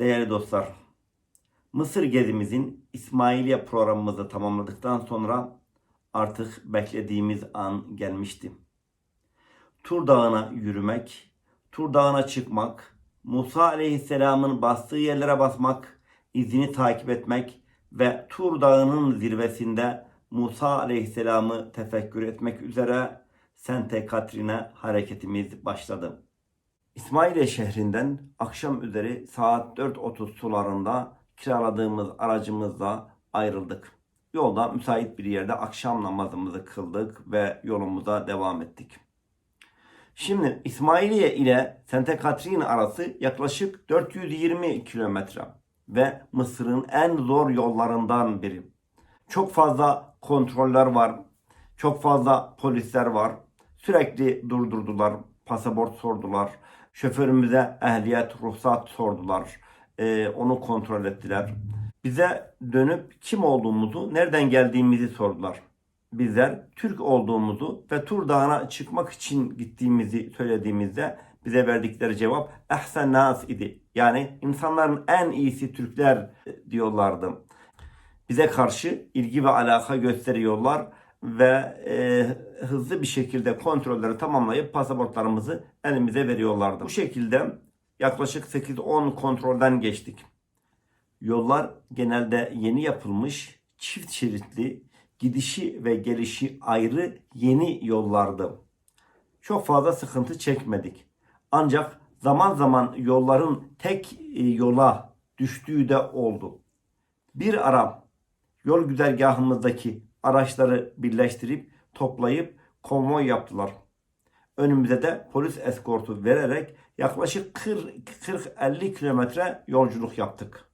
Değerli dostlar, Mısır gezimizin İsmailiye programımızı tamamladıktan sonra artık beklediğimiz an gelmişti. Tur Dağı'na yürümek, Tur Dağı'na çıkmak, Musa Aleyhisselam'ın bastığı yerlere basmak, izini takip etmek ve Tur Dağı'nın zirvesinde Musa Aleyhisselam'ı tefekkür etmek üzere Sente Katrine hareketimiz başladı. İsmailiye şehrinden akşam üzeri saat 4.30 sularında kiraladığımız aracımızla ayrıldık. Yolda müsait bir yerde akşam namazımızı kıldık ve yolumuza devam ettik. Şimdi İsmailiye ile Sente Katrin arası yaklaşık 420 kilometre ve Mısır'ın en zor yollarından biri. Çok fazla kontroller var, çok fazla polisler var. Sürekli durdurdular, pasaport sordular. Şoförümüze ehliyet, ruhsat sordular. Ee, onu kontrol ettiler. Bize dönüp kim olduğumuzu, nereden geldiğimizi sordular. Bizler Türk olduğumuzu ve Tur Dağı'na çıkmak için gittiğimizi söylediğimizde bize verdikleri cevap ehsen nas idi. Yani insanların en iyisi Türkler e, diyorlardı. Bize karşı ilgi ve alaka gösteriyorlar ve e, hızlı bir şekilde kontrolleri tamamlayıp pasaportlarımızı elimize veriyorlardı. Bu şekilde yaklaşık 8-10 kontrolden geçtik. Yollar genelde yeni yapılmış, çift şeritli, gidişi ve gelişi ayrı yeni yollardı. Çok fazla sıkıntı çekmedik. Ancak zaman zaman yolların tek e, yola düştüğü de oldu. Bir ara yol güzergahımızdaki araçları birleştirip toplayıp konvoy yaptılar. Önümüze de polis eskortu vererek yaklaşık 40-50 kilometre yolculuk yaptık.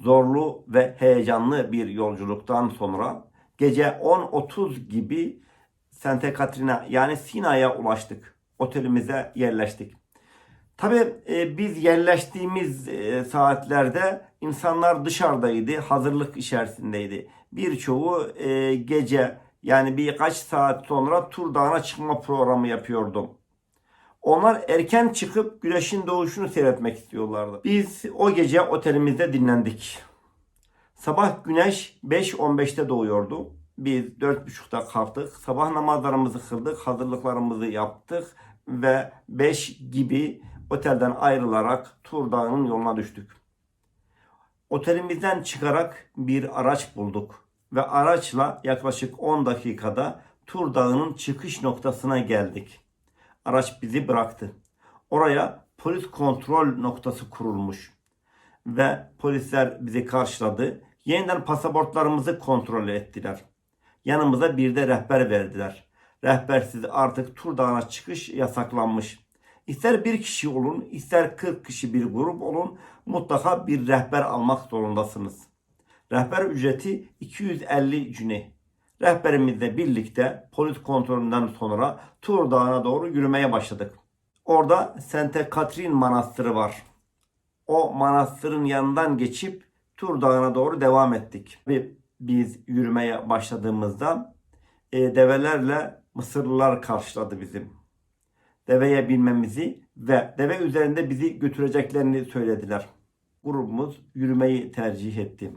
Zorlu ve heyecanlı bir yolculuktan sonra gece 10.30 gibi Sente Katrina yani Sina'ya ulaştık. Otelimize yerleştik. Tabii e, biz yerleştiğimiz e, saatlerde insanlar dışarıdaydı, hazırlık içerisindeydi. Birçoğu e, gece yani birkaç saat sonra Tur Dağı'na çıkma programı yapıyordum. Onlar erken çıkıp güneşin doğuşunu seyretmek istiyorlardı. Biz o gece otelimizde dinlendik. Sabah güneş 5.15'te doğuyordu. Biz 4.30'da kalktık. Sabah namazlarımızı kıldık, hazırlıklarımızı yaptık ve 5 gibi otelden ayrılarak Tur Dağı'nın yoluna düştük. Otelimizden çıkarak bir araç bulduk ve araçla yaklaşık 10 dakikada Tur Dağı'nın çıkış noktasına geldik. Araç bizi bıraktı. Oraya polis kontrol noktası kurulmuş ve polisler bizi karşıladı. Yeniden pasaportlarımızı kontrol ettiler. Yanımıza bir de rehber verdiler. Rehbersiz artık Tur Dağı'na çıkış yasaklanmış. İster bir kişi olun, ister 40 kişi bir grup olun mutlaka bir rehber almak zorundasınız. Rehber ücreti 250 cüne. Rehberimizle birlikte polis kontrolünden sonra Tur Dağı'na doğru yürümeye başladık. Orada Sente Katrin Manastırı var. O manastırın yanından geçip Tur Dağı'na doğru devam ettik. Ve biz yürümeye başladığımızda e, develerle Mısırlılar karşıladı bizim. Deveye binmemizi ve deve üzerinde bizi götüreceklerini söylediler. Grubumuz yürümeyi tercih etti.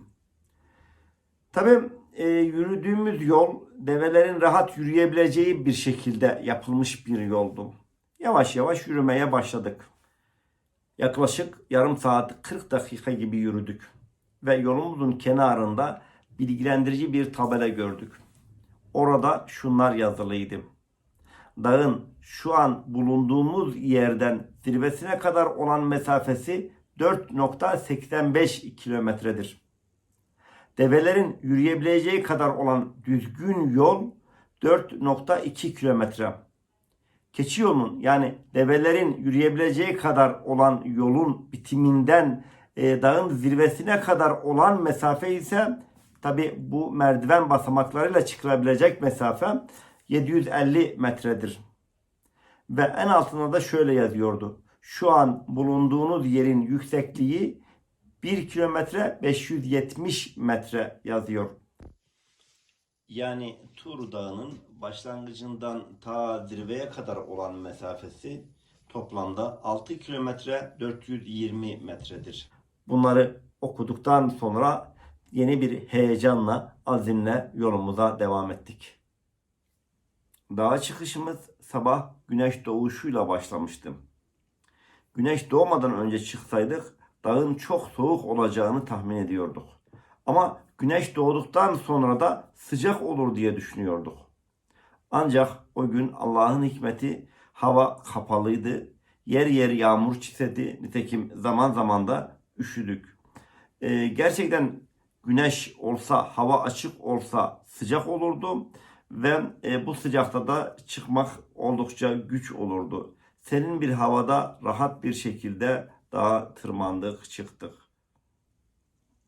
Tabii e, yürüdüğümüz yol develerin rahat yürüyebileceği bir şekilde yapılmış bir yoldu. Yavaş yavaş yürümeye başladık. Yaklaşık yarım saat 40 dakika gibi yürüdük ve yolumuzun kenarında bilgilendirici bir tabela gördük. Orada şunlar yazılıydı. Dağın şu an bulunduğumuz yerden zirvesine kadar olan mesafesi 4.85 kilometredir. Develerin yürüyebileceği kadar olan düzgün yol 4.2 kilometre. Keçi yolunun yani develerin yürüyebileceği kadar olan yolun bitiminden e, dağın zirvesine kadar olan mesafe ise tabi bu merdiven basamaklarıyla çıkılabilecek mesafe 750 metredir. Ve en altında da şöyle yazıyordu. Şu an bulunduğunuz yerin yüksekliği 1 kilometre 570 metre yazıyor. Yani Tur Dağı'nın başlangıcından ta zirveye kadar olan mesafesi Toplamda 6 kilometre 420 metredir. Bunları okuduktan sonra yeni bir heyecanla, azimle yolumuza devam ettik. Dağa çıkışımız sabah güneş doğuşuyla başlamıştı. Güneş doğmadan önce çıksaydık dağın çok soğuk olacağını tahmin ediyorduk. Ama güneş doğduktan sonra da sıcak olur diye düşünüyorduk. Ancak o gün Allah'ın hikmeti hava kapalıydı. Yer yer yağmur çisedi. Nitekim zaman zaman da üşüdük. Ee, gerçekten güneş olsa, hava açık olsa sıcak olurdu ve e, bu sıcakta da çıkmak oldukça güç olurdu. Serin bir havada rahat bir şekilde dağa tırmandık, çıktık.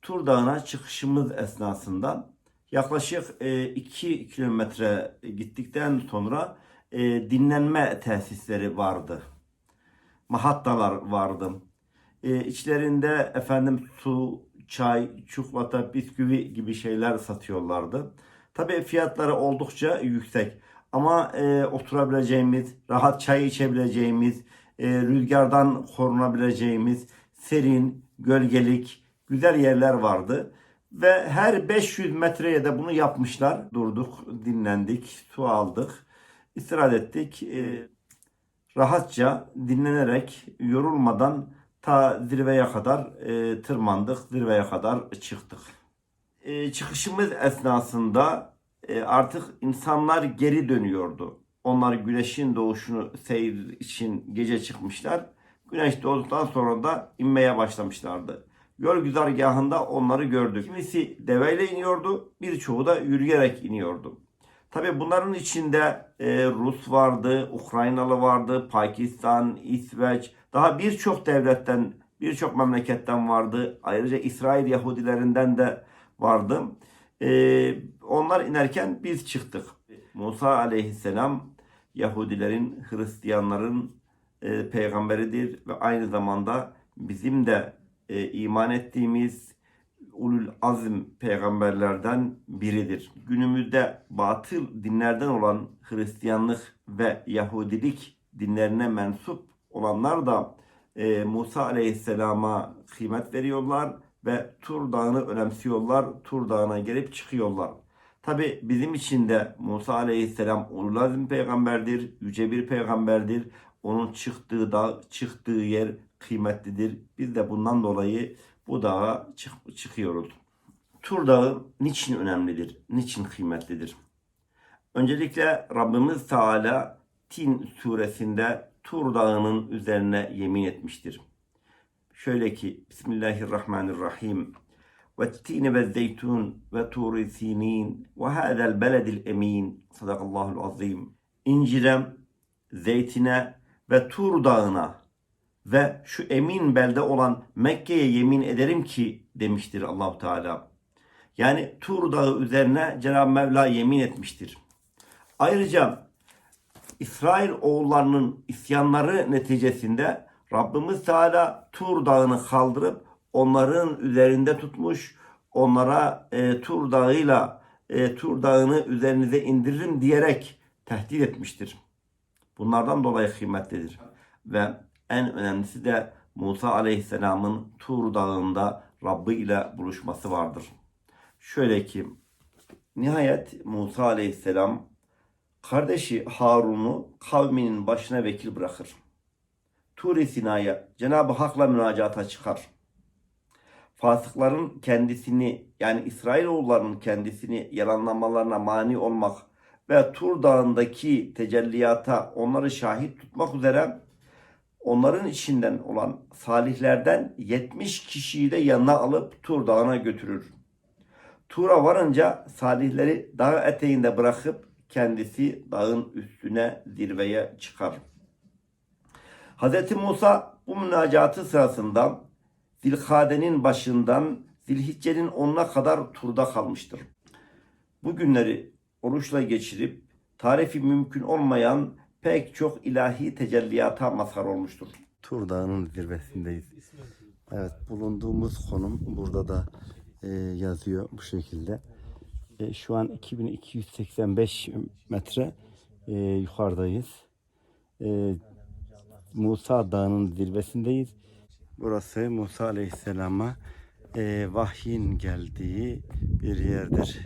Tur Dağı'na çıkışımız esnasında yaklaşık 2 kilometre gittikten sonra e, dinlenme tesisleri vardı. Mahattalar vardı. E, içlerinde efendim su, çay, çikolata, bisküvi gibi şeyler satıyorlardı. Tabii fiyatları oldukça yüksek. Ama e, oturabileceğimiz, rahat çay içebileceğimiz, e, rüzgardan korunabileceğimiz serin, gölgelik, güzel yerler vardı. Ve her 500 metreye de bunu yapmışlar. Durduk, dinlendik, su aldık, istirahat ettik. E, rahatça dinlenerek, yorulmadan ta zirveye kadar e, tırmandık, zirveye kadar çıktık. E, çıkışımız esnasında artık insanlar geri dönüyordu. Onlar güneşin doğuşunu seyir için gece çıkmışlar. Güneş doğduktan sonra da inmeye başlamışlardı. Yol güzergahında onları gördük. Kimisi deveyle iniyordu, birçoğu da yürüyerek iniyordu. Tabi bunların içinde e, Rus vardı, Ukraynalı vardı, Pakistan, İsveç, daha birçok devletten, birçok memleketten vardı. Ayrıca İsrail Yahudilerinden de vardı. E, onlar inerken biz çıktık. Musa aleyhisselam Yahudilerin, Hristiyanların e, peygamberidir ve aynı zamanda bizim de e, iman ettiğimiz ulul azm peygamberlerden biridir. Günümüzde batıl dinlerden olan Hristiyanlık ve Yahudilik dinlerine mensup olanlar da e, Musa Aleyhisselam'a kıymet veriyorlar ve Tur Dağı'nı önemsiyorlar. Tur Dağı'na gelip çıkıyorlar. Tabi bizim için de Musa Aleyhisselam ulul azm peygamberdir, yüce bir peygamberdir. Onun çıktığı dağ, çıktığı yer kıymetlidir. Biz de bundan dolayı bu dağa çık çıkıyoruz. Tur Dağı niçin önemlidir? Niçin kıymetlidir? Öncelikle Rabbimiz Teala Tin suresinde Tur Dağı'nın üzerine yemin etmiştir. Şöyle ki Bismillahirrahmanirrahim. والتين والزيتون وطور سينين وهذا البلد الأمين صدق الله العظيم İncir'e, zeytine ve Tur Dağı'na ve şu emin belde olan Mekke'ye yemin ederim ki demiştir Allahu Teala. Yani Tur Dağı üzerine Cenab-ı Mevla yemin etmiştir. Ayrıca İsrail oğullarının isyanları neticesinde Rabbimiz Teala Tur Dağı'nı kaldırıp onların üzerinde tutmuş, onlara e, Tur Dağı'yla e, Tur Dağı'nı üzerinize indiririm diyerek tehdit etmiştir. Bunlardan dolayı kıymetlidir. Ve en önemlisi de Musa Aleyhisselam'ın Tur Dağı'nda Rabbi ile buluşması vardır. Şöyle ki nihayet Musa Aleyhisselam kardeşi Harun'u kavminin başına vekil bırakır. Tur-i Sina'ya Cenab-ı Hak'la münacata çıkar. Fasıkların kendisini yani İsrailoğullarının kendisini yalanlamalarına mani olmak ve Tur Dağı'ndaki tecelliyata onları şahit tutmak üzere onların içinden olan salihlerden 70 kişiyi de yanına alıp Tur Dağı'na götürür. Tur'a varınca salihleri dağ eteğinde bırakıp kendisi dağın üstüne zirveye çıkar. Hz. Musa bu münacatı sırasında Zilhade'nin başından Zilhicce'nin onuna kadar turda kalmıştır. Bu günleri oruçla geçirip tarifi mümkün olmayan pek çok ilahi tecelliyata mazhar olmuştur. Tur Dağı'nın zirvesindeyiz. Evet bulunduğumuz konum burada da e, yazıyor bu şekilde. E, şu an 2285 metre e, yukarıdayız. E, Musa Dağı'nın zirvesindeyiz. Burası Musa Aleyhisselam'a e, vahyin geldiği bir yerdir.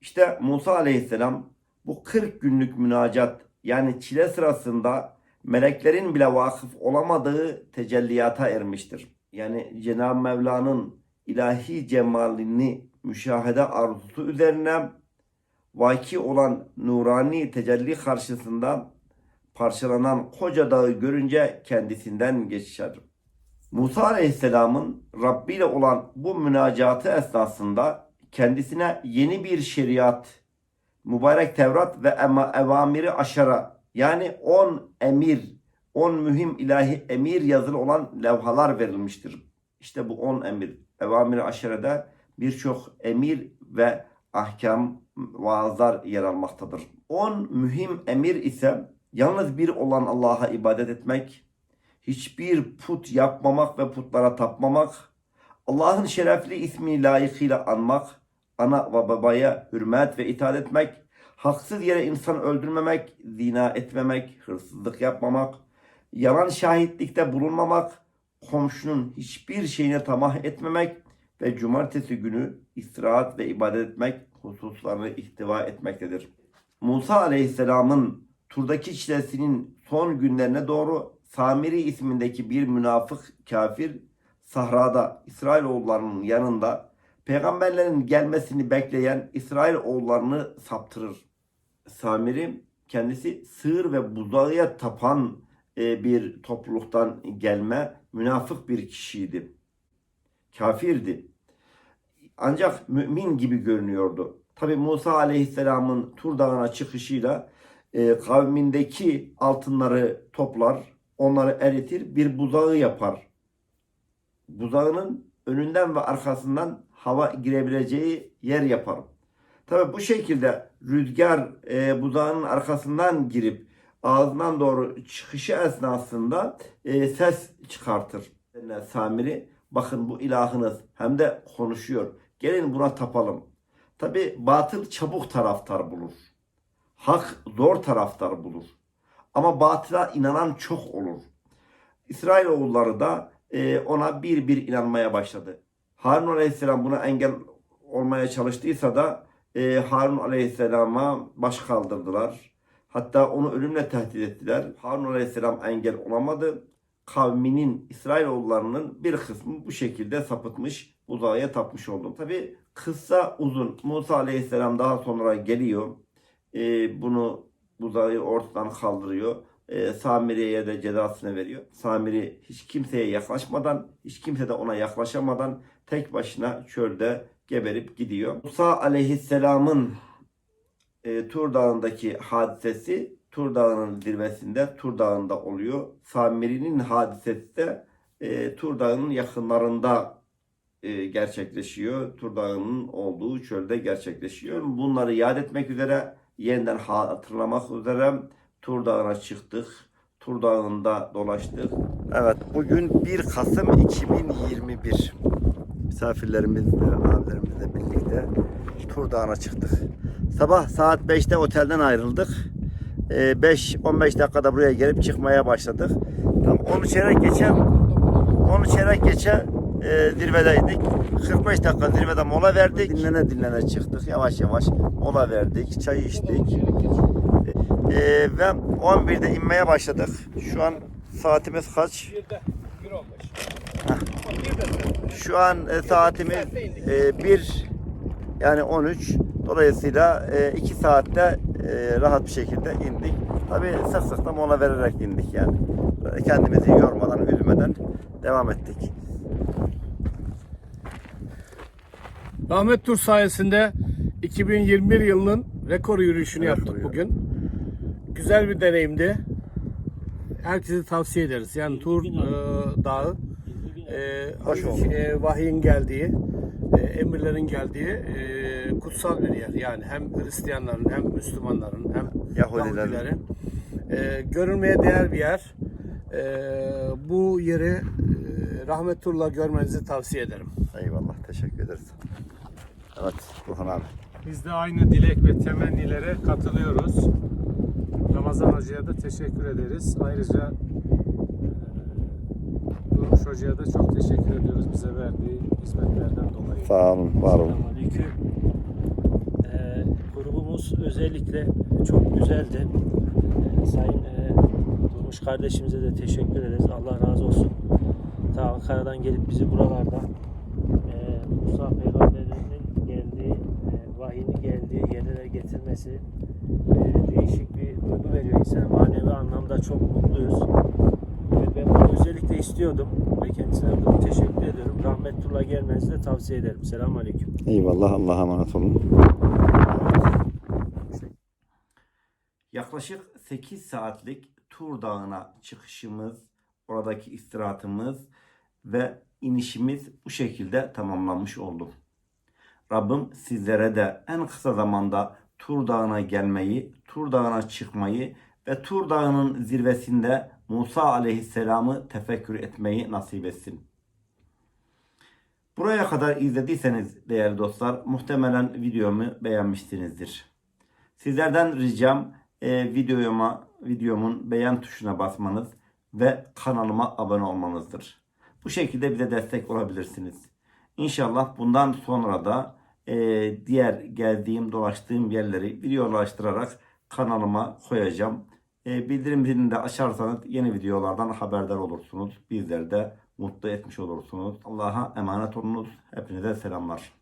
İşte Musa Aleyhisselam bu 40 günlük münacat yani çile sırasında meleklerin bile vakıf olamadığı tecelliyata ermiştir. Yani Cenab-ı Mevla'nın ilahi cemalini müşahede arzusu üzerine vaki olan nurani tecelli karşısında parçalanan koca dağı görünce kendisinden geçer. Musa Aleyhisselam'ın Rabbi ile olan bu münacatı esnasında kendisine yeni bir şeriat, mübarek Tevrat ve ema, evamiri aşara yani 10 emir, 10 mühim ilahi emir yazılı olan levhalar verilmiştir. İşte bu 10 emir, evamiri aşarada birçok emir ve ahkam, vaazlar yer almaktadır. 10 mühim emir ise yalnız bir olan Allah'a ibadet etmek, hiçbir put yapmamak ve putlara tapmamak, Allah'ın şerefli ismini layıkıyla anmak, ana ve babaya hürmet ve itaat etmek, haksız yere insan öldürmemek, zina etmemek, hırsızlık yapmamak, yalan şahitlikte bulunmamak, komşunun hiçbir şeyine tamah etmemek ve cumartesi günü istirahat ve ibadet etmek hususlarını ihtiva etmektedir. Musa Aleyhisselam'ın turdaki çilesinin son günlerine doğru Samiri ismindeki bir münafık kafir sahrada İsrailoğullarının yanında peygamberlerin gelmesini bekleyen İsrailoğullarını saptırır. Samiri kendisi sığır ve buzağıya tapan e, bir topluluktan gelme münafık bir kişiydi. Kafirdi. Ancak mümin gibi görünüyordu. Tabi Musa Aleyhisselam'ın Tur Dağı'na çıkışıyla e, kavmindeki altınları toplar, onları eritir, bir buzağı yapar. Buzağının önünden ve arkasından hava girebileceği yer yapar. Tabi bu şekilde rüzgar e, buzağının arkasından girip ağzından doğru çıkışı esnasında e, ses çıkartır. Samiri bakın bu ilahınız hem de konuşuyor. Gelin buna tapalım. Tabi batıl çabuk taraftar bulur. Hak zor taraftar bulur. Ama batıla inanan çok olur. İsrailoğulları da e, ona bir bir inanmaya başladı. Harun Aleyhisselam buna engel olmaya çalıştıysa da e, Harun Aleyhisselam'a baş kaldırdılar. Hatta onu ölümle tehdit ettiler. Harun Aleyhisselam engel olamadı. Kavminin, İsrailoğullarının bir kısmı bu şekilde sapıtmış, uzağa tapmış oldu. Tabi kıssa uzun. Musa Aleyhisselam daha sonra geliyor. E, bunu buzağı ortadan kaldırıyor. E, Samiri'ye de cezasını veriyor. Samiri hiç kimseye yaklaşmadan, hiç kimse de ona yaklaşamadan tek başına çölde geberip gidiyor. Musa Aleyhisselam'ın e, Tur Dağı'ndaki hadisesi Tur Dağı'nın zirvesinde Tur Dağı'nda oluyor. Samiri'nin hadisesi de e, Tur Dağı'nın yakınlarında e, gerçekleşiyor. Tur Dağı'nın olduğu çölde gerçekleşiyor. Bunları yad etmek üzere, yeniden hatırlamak üzere Tur Dağı'na çıktık. Tur Dağı'nda dolaştık. Evet, bugün 1 Kasım 2021. Misafirlerimizle, abilerimizle birlikte Tur Dağı'na çıktık. Sabah saat 5'te otelden ayrıldık. 5-15 dakikada buraya gelip çıkmaya başladık. Tam 10 çeyrek geçe 10 çeyrek geçe e, zirvedeydik. 45 dakika zirvede mola verdik. Dinlene dinlene çıktık. Yavaş yavaş mola verdik. Çay içtik. E, ve 11'de inmeye başladık. Şu an saatimiz kaç? Şu an e, saatimiz e, 1 yani 13. Dolayısıyla 2 saatte e, rahat bir şekilde indik. Tabii sık sık da mola vererek indik yani. Böyle kendimizi yormadan, üzmeden devam ettik. Ahmet Tur sayesinde 2021 yılının rekor yürüyüşünü Rekor yaptık yürüyüş. bugün. Güzel bir deneyimdi. Herkese tavsiye ederiz. Yani Tur e, Dağı e, Hoş oldu. e, vahyin geldiği, e, emirlerin geldiği e, kutsal bir yer. Yani hem Hristiyanların hem Müslümanların hem Yahudilerin. E, görülmeye değer bir yer. E, bu yeri e, Rahmet Tur'la görmenizi tavsiye ederim. Eyvallah teşekkür ederiz. Evet Burhan abi. Biz de aynı dilek ve temennilere katılıyoruz. Ramazan Hoca'ya da teşekkür ederiz. Ayrıca Durmuş Hoca'ya da çok teşekkür ediyoruz bize verdiği hizmetlerden dolayı. Sağ olun var olun. Selamünaleyküm. Ee, grubumuz özellikle çok güzeldi. Ee, Sayın e, Durmuş kardeşimize de teşekkür ederiz. Allah razı olsun. Ta Ankara'dan gelip bizi buralarda e, Musa Peygamber'in geldiği, e, vahyin geldiği yerlere getirmesi e, değişik bir duygu veriyor insana. Manevi anlamda çok mutluyuz. Özellikle istiyordum ve kendisine de teşekkür ediyorum. Rahmetullah gelmenizi de tavsiye ederim. Selamun Aleyküm. Eyvallah Allah'a emanet olun. Yaklaşık 8 saatlik Tur Dağı'na çıkışımız, oradaki istirahatımız ve inişimiz bu şekilde tamamlanmış oldu. Rabbim sizlere de en kısa zamanda Tur Dağı'na gelmeyi, Tur Dağı'na çıkmayı ve Tur Dağı'nın zirvesinde Musa Aleyhisselam'ı tefekkür etmeyi nasip etsin. Buraya kadar izlediyseniz değerli dostlar muhtemelen videomu beğenmişsinizdir. Sizlerden ricam e, videoma, videomun beğen tuşuna basmanız ve kanalıma abone olmanızdır. Bu şekilde bize destek olabilirsiniz. İnşallah bundan sonra da e, diğer geldiğim, dolaştığım yerleri videolaştırarak kanalıma koyacağım. E, bildirim zilini de açarsanız yeni videolardan haberdar olursunuz. Bizleri de mutlu etmiş olursunuz. Allah'a emanet olunuz. Hepinize selamlar.